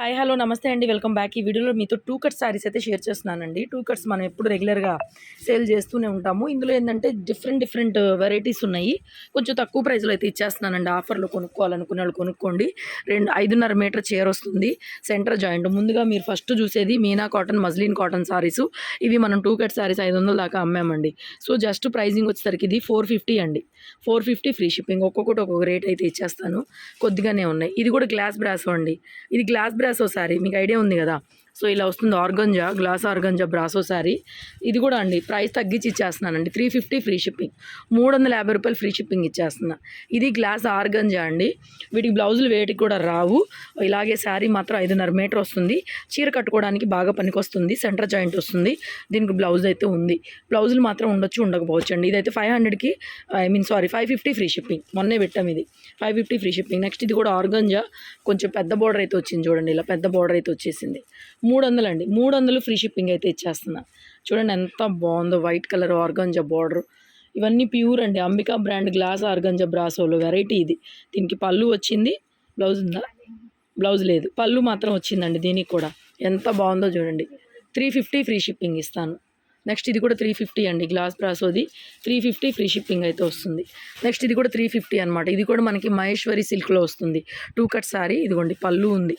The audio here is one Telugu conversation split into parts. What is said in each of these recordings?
హాయ్ హలో నమస్తే అండి. Welcome back. ఈ వీడియోలో మీతో టూ కట్ శారీస్ అయితే షేర్ చేస్తున్నానండి. టూ కట్స్ మనం ఎప్పుడు రెగ్యులర్గా సేల్ చేస్తూనే ఉంటాము. ఇందులో ఏంటంటే డిఫరెంట్ డిఫరెంట్ వెరైటీస్ ఉన్నాయి. కొంచెం తక్కువ ప్రైస్లో అయితే ఇచ్చేస్తున్నానండి. ఆఫర్లో కొనుక్కోవాలనుకునే వాళ్ళు కొనుక్కోండి. రెండు ఐదున్నర మీటర్ చీర వస్తుంది. Center joint. ముందుగా మీరు ఫస్ట్ చూసేది Meena cotton muslin cotton saris. ఇవి మనం టూ కట్ శారీస్ ఐదు వందల దాకా అమ్మామండి. సో జస్ట్ ప్రైజింగ్ వచ్చేసరికి ఇది ఫోర్ ఫిఫ్టీ అండి. Four fifty free shipping. ఒక్కొక్కటి ఒక్కొక్క రేట్ అయితే ఇచ్చేస్తాను. కొద్దిగానే ఉన్నాయి. ఇది కూడా గ్లాస్ బ్రాసో అండి. ఇది గ్లాస్ బ్రాస్ శారీ మీకు ఐడియా ఉంది కదా. సో ఇలా వస్తుంది organza glass organza brasso sari. ఇది కూడా అండి ప్రైస్ తగ్గించి ఇచ్చేస్తున్నానండి. Three fifty free shipping. మూడు వందల యాభై రూపాయలు ఫ్రీ షిప్పింగ్ ఇచ్చేస్తున్నా. ఇది గ్లాస్ ఆర్గంజా అండి. వీటికి బ్లౌజులు వేటికి కూడా రావు. ఇలాగే శారీ మాత్రం ఐదున్నర మీటర్ వస్తుంది. చీర కట్టుకోవడానికి బాగా పనికొస్తుంది. సెంటర్ జాయింట్ వస్తుంది. దీనికి బ్లౌజ్ అయితే ఉంది. బ్లౌజులు మాత్రం ఉండొచ్చు ఉండకపోవచ్చు అండి. ఇదైతే ఫైవ్ హండ్రెడ్కి I mean sorry five fifty free shipping. మొన్నే పెట్టాం ఇది. Five fifty free shipping. Next ఇది కూడా ఆర్గంజా. కొంచెం పెద్ద బార్డర్ అయితే వచ్చింది చూడండి. ఇలా పెద్ద బార్డర్ అయితే వచ్చేసింది. మూడు వందలు అండి. మూడు వందలు ఫ్రీ షిప్పింగ్ అయితే ఇచ్చేస్తున్నా. చూడండి ఎంత బాగుందో వైట్ కలర్ ఆర్గంజా బార్డర్. ఇవన్నీ ప్యూర్ అండి. అంబికా బ్రాండ్ గ్లాస్ ఆర్గంజా బ్రాసోలో వెరైటీ ఇది. దీనికి పళ్ళు వచ్చింది బ్లౌజ్ ఉందా? బ్లౌజ్ లేదు. పళ్ళు మాత్రం వచ్చిందండి దీనికి కూడా. ఎంత బాగుందో చూడండి. త్రీ ఫిఫ్టీ ఫ్రీ షిప్పింగ్ ఇస్తాను. నెక్స్ట్ ఇది కూడా త్రీ ఫిఫ్టీ అండి గ్లాస్ బ్రాసోది. త్రీ ఫిఫ్టీ ఫ్రీ షిప్పింగ్ అయితే వస్తుంది. నెక్స్ట్ ఇది కూడా త్రీ ఫిఫ్టీ అనమాట ఇది కూడా మనకి మహేశ్వరి సిల్క్లో వస్తుంది. టూ కట్ సారీ ఇదిగోండి పళ్ళు ఉంది.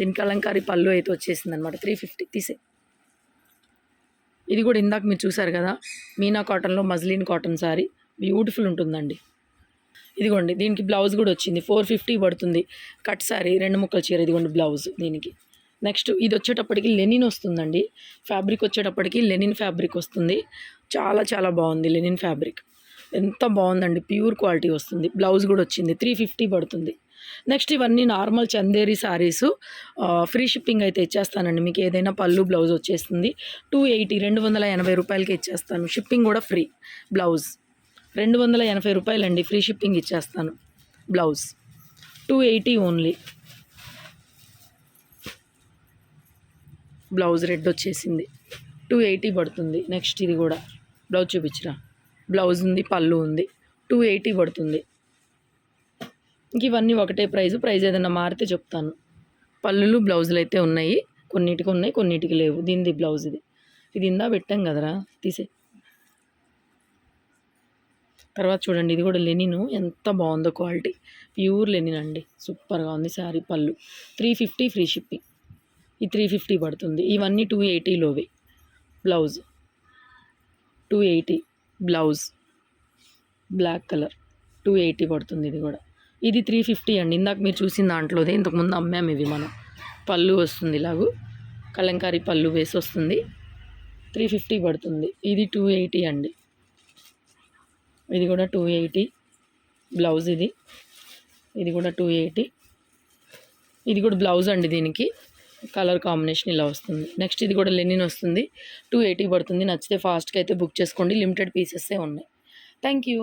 దీనికి కలంకారీ పళ్ళు అయితే వచ్చేసింది అనమాట త్రీ ఫిఫ్టీ తీసే ఇది కూడా ఇందాక మీరు చూసారు కదా మీనా కాటన్లో మజ్లిన్ కాటన్ సారీ. బ్యూటిఫుల్ ఉంటుందండి. ఇదిగోండి దీనికి బ్లౌజ్ కూడా వచ్చింది. ఫోర్ ఫిఫ్టీ పడుతుంది. కట్ సారీ రెండు ముక్కల చీర ఇదిగోండి బ్లౌజ్ దీనికి. నెక్స్ట్ ఇది వచ్చేటప్పటికి లెనిన్ వస్తుందండి. ఫ్యాబ్రిక్ వచ్చేటప్పటికి లెనిన్ ఫ్యాబ్రిక్ వస్తుంది. చాలా చాలా బాగుంది లెనిన్ ఫ్యాబ్రిక్. ఎంత బాగుందండి. ప్యూర్ క్వాలిటీ వస్తుంది. బ్లౌజ్ కూడా వచ్చింది. త్రీ ఫిఫ్టీ పడుతుంది. నెక్స్ట్ ఇవన్నీ normal Chanderi saris free shipping అయితే ఇచ్చేస్తానండి. మీకు ఏదైనా పళ్ళు బ్లౌజ్ వచ్చేస్తుంది. టూ ఎయిటీ రెండు వందల ఎనభై రూపాయలకి ఇచ్చేస్తాను. షిప్పింగ్ కూడా ఫ్రీ. బ్లౌజ్. రెండు వందల ఎనభై రూపాయలండి. ఫ్రీ షిప్పింగ్ ఇచ్చేస్తాను. Blouse. Two eighty only. Blouse red వచ్చేసింది. టూ ఎయిటీ పడుతుంది. నెక్స్ట్ ఇది కూడా. బ్లౌజ్ చూపించరా? బ్లౌజ్ ఉంది పళ్ళు ఉంది టూ ఎయిటీ పడుతుంది. ఇంక ఇవన్నీ ఒకటే ప్రైజ్. ప్రైస్ ఏదైనా మారితే చెప్తాను. పళ్ళులు బ్లౌజులు అయితే ఉన్నాయి. కొన్నిటికి ఉన్నాయి కొన్నిటికి లేవు. దీనిది బ్లౌజ్ ఇది. ఇది ఇందా పెట్టాం కదరా? తీసే. తర్వాత చూడండి ఇది కూడా లెనిన్. ఎంత బాగుందో క్వాలిటీ. ప్యూర్ లెనిన్ అండి. సూపర్గా ఉంది శారీ పళ్ళు. త్రీ ఫిఫ్టీ ఫ్రీ షిప్పింగ్ ఈ త్రీ ఫిఫ్టీ పడుతుంది. ఇవన్నీ two ఎయిటీలోవి blouse. Two eighty blouse. Black colour. Two eighty పడుతుంది ఇది కూడా. ఇది త్రీ ఫిఫ్టీ అండి. ఇందాక మీరు చూసిన దాంట్లోదే ఇంతకుముందు అమ్మాము ఇవి మనం. పళ్ళు వస్తుంది ఇలాగూ. కలంకారీ పళ్ళు వేసి వస్తుంది. త్రీ ఫిఫ్టీ పడుతుంది. ఇది టూ ఎయిటీ అండి. ఇది కూడా టూ ఎయిటీ బ్లౌజ్ ఇది. ఇది కూడా టూ ఎయిటీ ఇది కూడా బ్లౌజ్ అండి దీనికి. కలర్ కాంబినేషన్ ఇలా వస్తుంది. నెక్స్ట్ ఇది కూడా లెనిన్ వస్తుంది. టూ ఎయిటీ పడుతుంది. నచ్చితే ఫాస్ట్గా అయితే బుక్ చేసుకోండి. లిమిటెడ్ పీసెస్సే ఉన్నాయి. Thank you